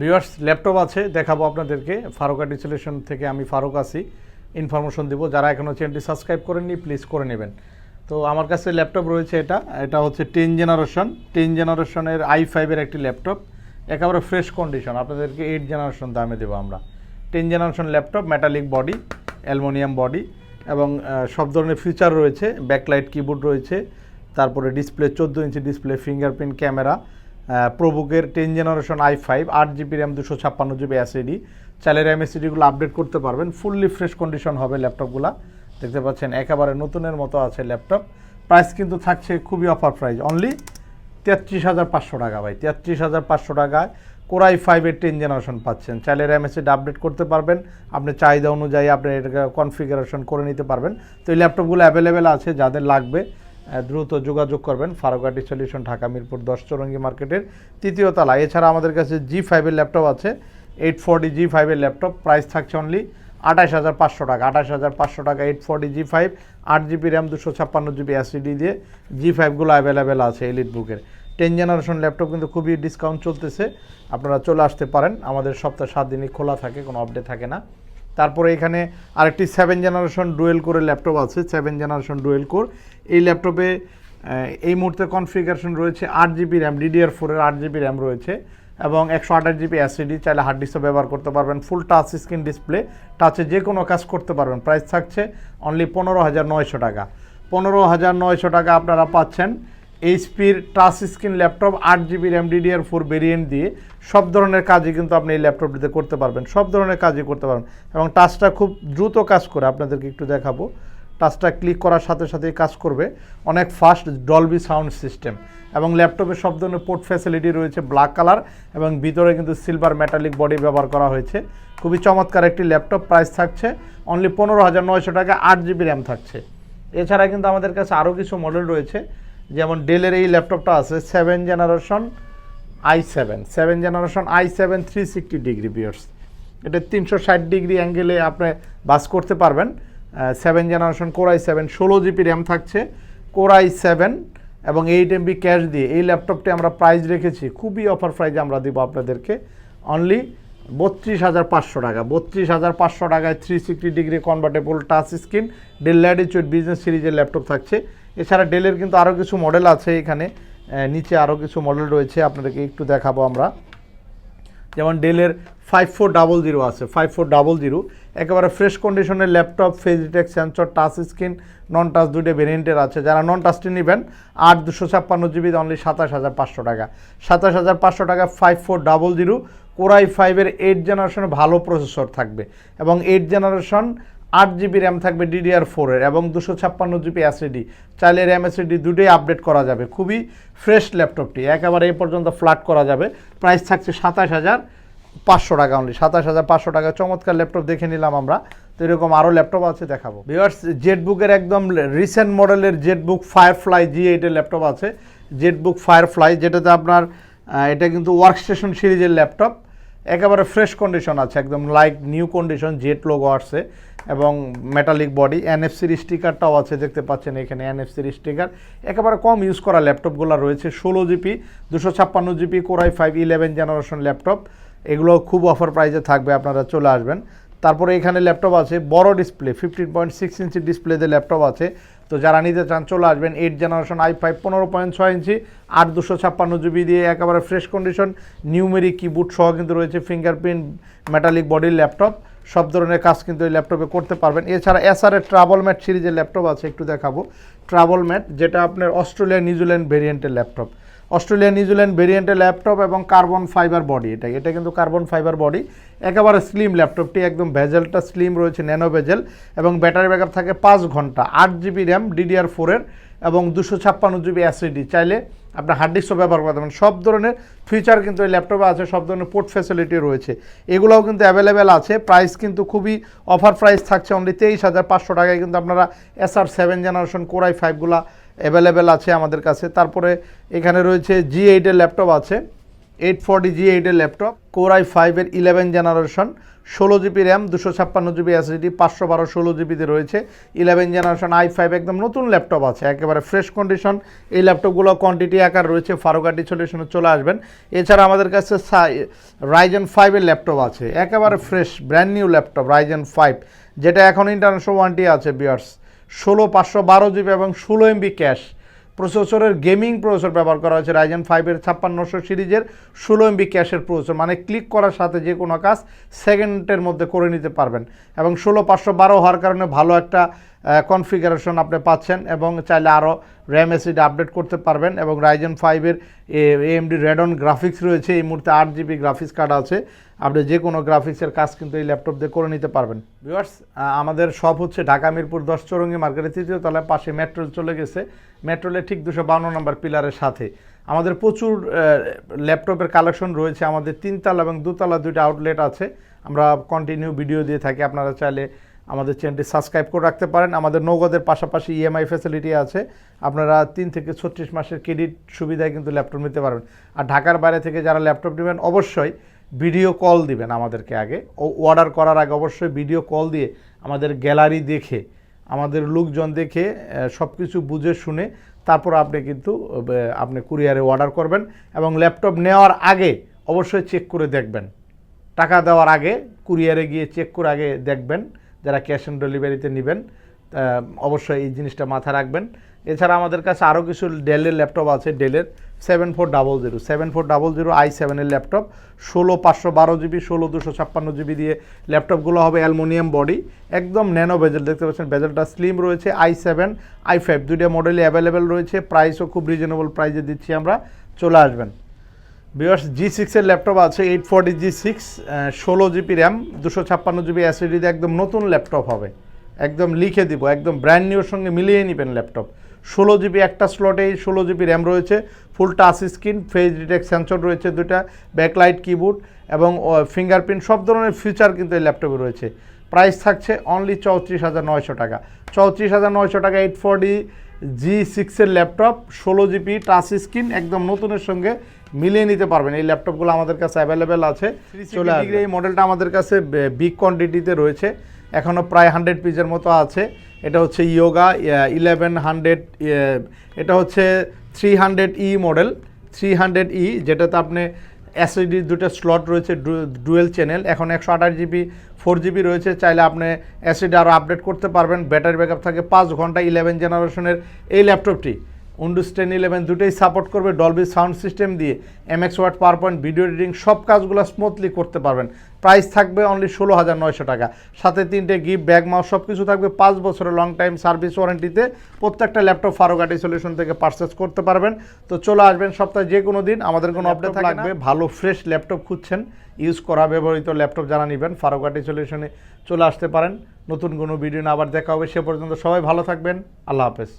Viewers laptop আছে, দেখাবো আপনাদেরকে। ফারুকা ডিসলেশন থেকে আমি ফারুক আছি। ইনফরমেশন দিব। যারা এখনও চ্যানেলটি সাবস্ক্রাইব করেননি প্লিজ করে নেবেন। তো আমার কাছে ল্যাপটপ রয়েছে এটা। এটা হচ্ছে টেন জেনারেশন টেন জেনারেশনের আই ফাইভের একটি ল্যাপটপ একেবারে ফ্রেশ কন্ডিশন আপনাদেরকে এইট জেনারেশন দামে দেবো আমরা। Ten generation laptop metallic body aluminium body এবং সব ধরনের ফিচার রয়েছে। ব্যাকলাইট কিবোর্ড রয়েছে। তারপরে ডিসপ্লে চোদ্দ ইঞ্চি ডিসপ্লে ফিঙ্গারপ্রিন্ট ক্যামেরা প্রোবুকের টেন জেনারেশন আই ফাইভ আট জিবি র্যাম দুশো ছাপ্পান্ন জিবি এসএডি চাইলে র্যাম এসএডিগুলো আপডেট করতে পারবেন। ফুললি ফ্রেশ কন্ডিশন হবে ল্যাপটপগুলো দেখতে পাচ্ছেন, একেবারে নতুনের মতো আছে ল্যাপটপ প্রাইস কিন্তু থাকছে খুবই অফার প্রাইস অনলি তেত্রিশ হাজার পাঁচশো টাকা ভাই। তেত্রিশ হাজার পাঁচশো টাকায় কোরাই ফাইভের টেন জেনারেশন পাচ্ছেন। চাইলে র্যাম এসএড আপডেট করতে পারবেন। আপনি চাহিদা অনুযায়ী আপনি এটাকে কনফিগারেশন করে নিতে পারবেন। তো এই ল্যাপটপগুলো অ্যাভেলেবেল আছে, যাদের লাগবে। দ্রুত যোগাযোগ করবেন ফারুকাটি সলিউশন ঢাকা মিরপুর দশ চৌরঙ্গি মার্কেটের তৃতীয় তলা এছাড়া আমাদের কাছে জি ফাইভের ল্যাপটপ আছে এইট ফোরটি জি ফাইভের ল্যাপটপ প্রাইস থাকছে অনলি আঠাশ হাজার পাঁচশো টাকা। আঠাশ হাজার পাঁচশো টাকা এইট ফোরটি জি ফাইভ আট জিবি র্যাম দুশো ছাপ্পান্ন জিবি এসিডি দিয়ে জি ফাইভগুলো অ্যাভেলেবেল আছে এলিট বুকের টেন জেনারেশন ল্যাপটপ কিন্তু খুবই ডিসকাউন্ট চলতেছে, আপনারা চলে আসতে পারেন। আমাদের সপ্তাহ সাত দিনই খোলা থাকে, কোনো আপডেট থাকে না। তারপরে এখানে আরেকটি সেভেন জেনারেশন ডুয়েল কোরের ল্যাপটপ আছে সেভেন জেনারেশন ডুয়েল কোর এই ল্যাপটপে এই মুহূর্তে কনফিগারেশন রয়েছে আট জিবি র্যাম ডিডিআর ফোরের আট জিবি র্যাম রয়েছে এবং একশো আঠাশ জিবি অ্যাসিডি চাইলে হার্ড ডিস্কও ব্যবহার করতে পারবেন। ফুল টাচ স্ক্রিন ডিসপ্লে টাচে যে কোনো কাজ করতে পারবেন। প্রাইস থাকছে অনলি পনেরো হাজার নয়শো টাকা। পনেরো হাজার নয়শো টাকা আপনারা পাচ্ছেন। এইচপির টাচ স্ক্রিন ল্যাপটপ আট GB RAM DDR four variant দিয়ে সব ধরনের কাজই কিন্তু আপনি এই ল্যাপটপটিতে করতে পারবেন। সব ধরনের কাজই করতে পারবেন। এবং টাচটা খুব দ্রুত কাজ করে আপনাদেরকে একটু দেখাবো। টাচটা ক্লিক করার সাথে সাথেই কাজ করবে। অনেক ফাস্ট ডলবি সাউন্ড সিস্টেম এবং ল্যাপটপে সব ধরনের পোর্ট ফ্যাসিলিটি রয়েছে ব্ল্যাক কালার এবং ভিতরে কিন্তু সিলভার মেটালিক বডি ব্যবহার করা হয়েছে। খুবই চমৎকার একটি ল্যাপটপ প্রাইস থাকছে। অনলি পনেরো হাজার নয়শো টাকা আট জিবি র্যাম থাকছে। এছাড়া কিন্তু আমাদের কাছে আরও কিছু মডেল রয়েছে। যেমন ডেলের এই ল্যাপটপটা আছে seven generation I seven seven generation I seven three sixty degree বিয়ার্স এটা তিনশো ষাট ডিগ্রি অ্যাঙ্গেলে আপনি বাস করতে পারবেন। Seven generation core i seven ষোলো জিবি র্যাম থাকছে। কোরাই সেভেন এবং এইট এমবি ক্যাশ দিয়ে এই ল্যাপটপটি আমরা প্রাইস রেখেছি। খুবই অফার প্রাইজে আমরা দিব আপনাদেরকে। অনলি বত্রিশ হাজার পাঁচশো টাকা। বত্রিশ হাজার পাঁচশো টাকায় three sixty degree convertible touch screen Dell Latitude business সিরিজের ল্যাপটপ থাকছে। এছাড়া ডেলের কিন্তু আরও কিছু মডেল আছে এখানে। নিচে আরও কিছু মডেল রয়েছে, আপনাদেরকে একটু দেখাবো আমরা। যেমন ডেলের ফাইভ ফোর ডাবল জিরো আছে ফাইভ ফোর ডাবল জিরো একেবারে ফ্রেশ কন্ডিশনের laptop face ফেজিটেক sensor touch screen non touch দুইটা ভেরিয়েন্টের আছে। যারা নন টাচটি নেবেন, আট দুশো ছাপ্পান্ন জিবি অনলি সাতাশ হাজার পাঁচশো টাকা। সাতাশ হাজার পাঁচশো টাকা five four double zero core i ফাইভের এইট জেনারেশনে ভালো প্রসেসর থাকবে। এবং এইট জেনারেশন আট জিবি র্যাম থাকবে ডিডিআর ফোরের এবং দুশো ছাপ্পান্ন জিবি এসএডি চাইলে র্যাম এসএডি দুটোই আপডেট করা যাবে। খুবই ফ্রেশ ল্যাপটপটি একেবারে এই পর্যন্ত ফ্ল্যাট করা যাবে। প্রাইস থাকছে সাতাশ হাজার পাঁচশো টাকা অনলি সাতাশ হাজার পাঁচশো টাকা। চমৎকার ল্যাপটপ দেখে নিলাম আমরা। তো এরকম আরও ল্যাপটপ আছে, দেখাবো। ভিওয়ার্স জেটবুকের একদম রিসেন্ট মডেলের জেটবুক ফায়ারফ্লাই জি এইটের ল্যাপটপ আছে। জেটবুক ফায়ারফ্লাই যেটাতে আপনার এটা কিন্তু ওয়ার্কস্টেশন সিরিজের ল্যাপটপ একেবারে ফ্রেশ কন্ডিশন আছে, একদম like new condition jet logo আসছে এবং মেটালিক বডি এনএফসির স্টিকারটাও আছে, দেখতে পাচ্ছেন এখানে এনএফসির স্টিকার একেবারে কম ইউজ করা ল্যাপটপগুলো রয়েছে, ষোলো জিবি দুশো ছাপ্পান্ন GB core i five eleven generation laptop এগুলো খুব অফার প্রাইসে থাকবে, আপনারা চলে আসবেন। তারপরে এখানে ল্যাপটপ আছে, বড় display fifteen point six inch ডিসপ্লেতে ল্যাপটপ আছে। তো যারা নিতে চান চলে আসবেন এইট জেনারেশন আই ফাইভ পনেরো পয়েন্ট ছয় ইঞ্চি আট দুশো ছাপ্পান্ন জিবি দিয়ে একেবারে ফ্রেশ কন্ডিশন নিউমেরি কিবোর্ড সহ কিন্তু রয়েছে ফিঙ্গারপ্রিন্ট মেটালিক বডির ল্যাপটপ সব ধরনের কাজ কিন্তু এই ল্যাপটপে করতে পারবেন। এছাড়া এসআরের ট্রাভেল ম্যাট সিরিজের ল্যাপটপ আছে, একটু দেখাবো। ট্রাভেল ম্যাট যেটা আপনার অস্ট্রেলিয়া নিউজিল্যান্ড ভেরিয়েন্টের ল্যাপটপ অস্ট্রেলিয়া, নিউজিল্যান্ড ভেরিয়েন্টের ল্যাপটপ এবং কার্বন ফাইবার বডি এটা এটা কিন্তু কার্বন ফাইবার বডি একেবারে স্লিম ল্যাপটপটি একদম ভেজেলটা স্লিম রয়েছে ন্যানো ভেজেল এবং ব্যাটারি ব্যাকআপ থাকে পাঁচ ঘণ্টা। আট জিবি র্যাম ডিডিআর ফোরের এবং দুশো ছাপ্পান্ন জিবি অ্যাসিডি চাইলে আপনার হার্ড ডিস্কও ব্যবহার করতে পারেন। সব ধরনের ফিচার কিন্তু এই ল্যাপটপে আছে, সব ধরনের পোর্ট ফ্যাসিলিটি রয়েছে। এগুলোও কিন্তু অ্যাভেলেবেল আছে। প্রাইস কিন্তু খুবই অফার প্রাইস থাকছে অনলি তেইশ হাজার পাঁচশো টাকায়। কিন্তু আপনারা Acer seven generation core i ফাইভগুলা available আছে আমাদের কাছে। তারপরে এখানে রয়েছে জি এইটের ল্যাপটপ আছে। এইট ফর্টি জি এইটের ল্যাপটপ কোরাই ফাইভের ইলেভেন জেনারেশন ষোলো জিবি র্যাম, দুশো ছাপ্পান্ন জিবি এসএসডি পাঁচশো বারো ষোলো জিবিতে রয়েছে। ইলেভেন জেনারেশন আই ফাইভ একদম নতুন ল্যাপটপ আছে, একেবারে ফ্রেশ কন্ডিশন এই ল্যাপটপগুলো কোয়ান্টিটি আকার রয়েছে, ফারুকাটি সলিউশনে চলে আসবেন। এছাড়া আমাদের কাছে রাইজেন ফাইভের ল্যাপটপ আছে, একেবারে fresh brand new laptop Ryzen five যেটা এখন ইন্টারন্যাশনাল ওয়ারেন্টি আছে বিয়ার্স ষোলো পাঁচশো বারো জিবি এবং ষোলো এমবি ক্যাশ। প্রসেসরের গেমিং প্রসেসর ব্যবহার করা হয়েছে রাইজেন ফাইভের ছাপ্পান্নশো সিরিজের ষোলো এমবি ক্যাশের প্রসেসর মানে ক্লিক করার সাথে যে কোনো কাজ সেকেন্ডের মধ্যে করে নিতে পারবেন। এবং ষোলো পাঁচশো বারো হওয়ার কারণে ভালো একটা কনফিগারেশন আপনি পাচ্ছেন এবং চাইলে আরও র্যাম এসিড আপডেট করতে পারবেন এবং রাইজেন ফাইভের এ এএমডি রেডন গ্রাফিক্স রয়েছে। এই মুহূর্তে আট জিবি গ্রাফিক্স কার্ড আছে। আপনি যে কোনো গ্রাফিক্সের কাজ কিন্তু এই ল্যাপটপ দিয়ে করে নিতে পারবেন। ভিউয়ার্স আমাদের সব হচ্ছে ঢাকা, মিরপুর, দশ চৌরঙ্গি মার্কেটের তৃতীয় তলায়, পাশে মেট্রোল চলে গেছে। মেট্রোলের ঠিক দুশো বান্ন নম্বর পিলারের সাথে। আমাদের প্রচুর ল্যাপটপের কালেকশন রয়েছে। আমাদের তিনতলা এবং দুতলা দুইটা আউটলেট আছে। আমরা কন্টিনিউ ভিডিও দিয়ে থাকি। আপনারা চাইলে আমাদের চ্যানেলটি সাবস্ক্রাইব করে রাখতে পারেন। আমাদের নগদের পাশাপাশি ইএমআই ফ্যাসিলিটি আছে। আপনারা তিন থেকে ছত্রিশ মাসের ক্রেডিট সুবিধায় কিন্তু ল্যাপটপ নিতে পারবেন। আর ঢাকার বাইরে থেকে যারা ল্যাপটপ নেবেন, অবশ্যই ভিডিও কল দিবেন আমাদেরকে আগে। ও অর্ডার করার আগে অবশ্যই ভিডিও কল দিয়ে আমাদের গ্যালারি দেখে, আমাদের লোকজন দেখে সব কিছু বুঝে শুনে তারপর আপনি কিন্তু আপনি কুরিয়ারে অর্ডার করবেন এবং ল্যাপটপ নেওয়ার আগে অবশ্যই চেক করে দেখবেন। টাকা দেওয়ার আগে কুরিয়ারে গিয়ে চেক করে আগে দেখবেন, যারা ক্যাশ অন ডেলিভারিতে নেবেন। অবশ্যই এই জিনিসটা মাথায় রাখবেন। এছাড়া আমাদের কাছে আরও কিছু ডেলের ল্যাপটপ আছে, ডেলের seven four double zero seven four double zero i সেভেনের ল্যাপটপ, ষোলো পাঁচশো বারো জিবি, ষোলো দুশো ছাপ্পান্ন জিবি দিয়ে ল্যাপটপগুলো হবে অ্যালমোনিয়াম বডি, একদম ন্যানো বেজেল, দেখতে পাচ্ছেন বেজেলটা স্লিম রয়েছে আই সেভেন আই ফাইভ দুইটা মডেলই অ্যাভেলেবেল রয়েছে প্রাইসও খুব রিজনেবল প্রাইসে দিচ্ছি আমরা, চলে আসবেন। বিয়ার্স জি সিক্সের ল্যাপটপ আছে এইট ফোরটি জি সিক্স ষোলো জিবি র্যাম, দুশো ছাপ্পান্ন জিবি অ্যাসিডিতে একদম নতুন ল্যাপটপ হবে। একদম লিখে দিব একদম ব্র্যান্ড নিউর সঙ্গে মিলিয়ে নেবেন ল্যাপটপ ষোলো জিবি একটা স্লটেই ষোলো জিবি র্যাম রয়েছে full touch screen face detect sensor রয়েছে দুটা ব্যাকলাইট কিবোর্ড এবং ফিঙ্গারপ্রিন্ট সব ধরনের ফিচার কিন্তু এই ল্যাপটপে রয়েছে। প্রাইস থাকছে অনলি চৌত্রিশ হাজার নয়শো টাকা। চৌত্রিশ হাজার নয়শো টাকা এইট ফোরটি জি সিক্সের ল্যাপটপ ষোলো জিবি টাচ স্ক্রিন একদম নতুনের সঙ্গে মিলিয়ে নিতে পারবেন। এই ল্যাপটপগুলো আমাদের কাছে অ্যাভেলেবেল আছে। চলে এই মডেলটা আমাদের কাছে বিগ কোয়ান্টিটিতে রয়েছে। এখনও প্রায় হান্ড্রেড পিসের মতো আছে। এটা হচ্ছে ইয়োগা ইলেভেন হান্ড্রেড এটা হচ্ছে three hundred E model three hundred E যেটাতে আপনি এসএসডি দুটো স্লট রয়েছে ডুয়েল চ্যানেল এখন একশো আঠাশ জিবি ফোর জিবি রয়েছে। চাইলে আপনি এসএসডি আরও আপডেট করতে পারবেন। ব্যাটারি ব্যাকআপ থাকে পাঁচ ঘণ্টা ইলেভেন জেনারেশনের এই ল্যাপটপটি উইন্ডোজ টেন ইলেভেন দুটোই সাপোর্ট করবে। ডলবি সাউন্ড সিস্টেম দিয়ে MX Word PowerPoint video editing সব কাজগুলো স্মুথলি করতে পারবেন। প্রাইস থাকবে অনলি ষোলো হাজার নয়শো টাকা। সাথে তিনটে গিফট ব্যাগ মাউস সব কিছু থাকবে পাঁচ বছরের লং টাইম সার্ভিস ওয়ারেন্টিতে প্রত্যেকটা ল্যাপটপ ফারোগাটি সলিউশন থেকে পারচেস করতে পারবেন। তো চলে আসবেন সপ্তাহে যে কোনো দিন। আমাদের কোনো আপডেট থাকবে ভালো ফ্রেশ ল্যাপটপ খুঁজছেন ইউজ করা ব্যবহৃত ল্যাপটপ যারা নেবেন ফারোগাটি সলিউশনে চলে আসতে পারেন। নতুন কোনো ভিডিও না আবার দেখা হবে সে পর্যন্ত সবাই ভালো থাকবেন। আল্লাহ হাফেজ।